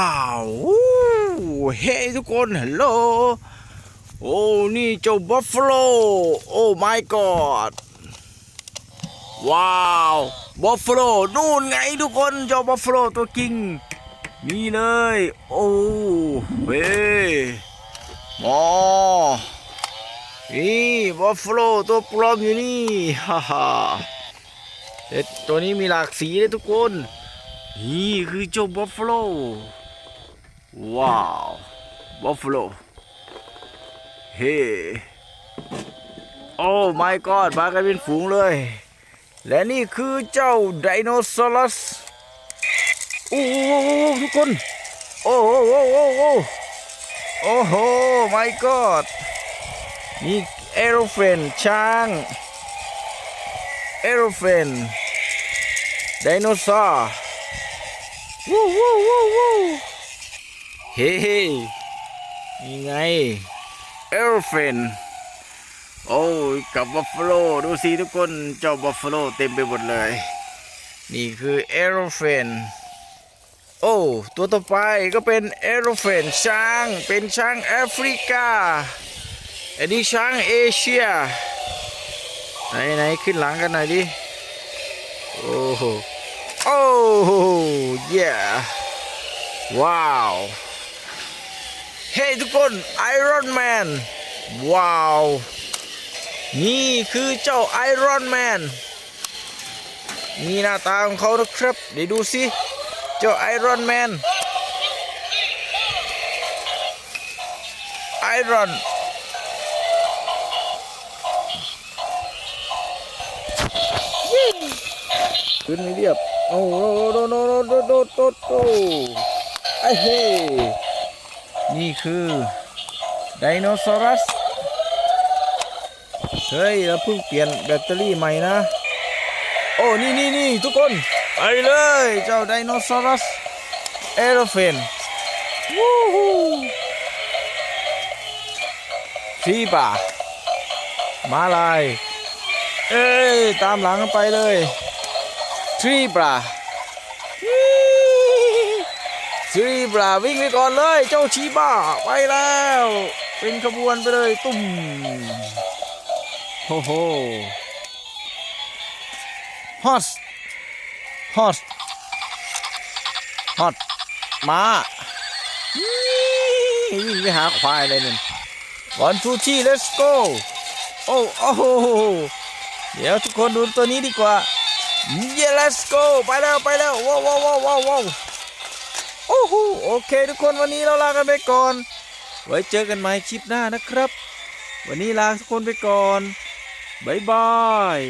อ้าวเฮ้ทุกคนฮัลโหลโอ้นี่เจ้าบัฟฟาโลโอ้ my god ว้าวบัฟฟาโลนู่นไงทุกคนเจ้าบัฟฟาโลตัวจริงนี่เลย โอ้เฮ้หมอนี่บัฟฟาโลตัวปลอมอยู่นี่ฮ่าฮ่าตัวนี้มีหลากสีเลยทุกคน นี่คือเจ้าบัฟฟาโล ว้าวบัฟฟาโลเฮ้โอ้ my god มากันเป็นฝูงเลย และนี่คือเจ้าไดโนเสาร์สโอ้โหทุกคน โอ้โหโอ้โหโอ้โหโอ้โห my god นี่เอโรเฟนช้างเอโรเฟนไดโนเสาร์วู้วู้วู้วู้ เฮ้นี่ไงเอโรเฟนโอ้ยกับบัฟฟาโลดูสิทุกคนเจ้าบัฟฟาโลเต็มไปหมดเลย นี่คือเอโรเฟนโอ้ตัวต่อไปก็เป็นเอโรเฟนช้างเป็นช้างแอฟริกาอันนี้ช้างเอเชียไหนไหนขึ้นหลังกันหน่อยดิโอ้โหโอ้เย่ว้าว เฮ้ทุกคนไอรอนแมนว้าว นี่คือเจ้าไอรอนแมนนี่หน้าตาของเขานะครับเดี๋ยวดูสิเจ้าไอรอนแมนไอรอนขึ้นไม่เรียบโอ้โหโดโดโดโดโดโดโดดไอ้เฮ้ นี่คือไดโนเสาร์สเฮ้ย เราเพิ่งเปลี่ยนแบตเตอรี่ใหม่นะ โอ้ นี่นี่นี่ทุกคน ไปเลย เจ้าไดโนเสาร์สเอโรเฟนวู้ฮู้ชีป่ามาลาย เอ้ย ตามหลังไปเลยทรีบรา ทรีบราวิ่งไปก่อนเลย เจ้าชีบ้าไปแล้ว เป็นขบวนไปเลยตุ้มโอ้โหฮอสฮอสฮอสมาวิ่งไปหาควายเลยนี่วันทูที่ let's go โอ้โอ้โหเดี๋ยวทุกคนดูตัวนี้ดีกว่าเย้ let's go ไปแล้วไปแล้วว้าวว้าวว้าวว้าว โอ้โหโอเคทุกคนวันนี้เราลากันไปก่อน ไว้เจอกันใหม่คลิปหน้านะครับ วันนี้ลาทุกคนไปก่อน บ๊ายบาย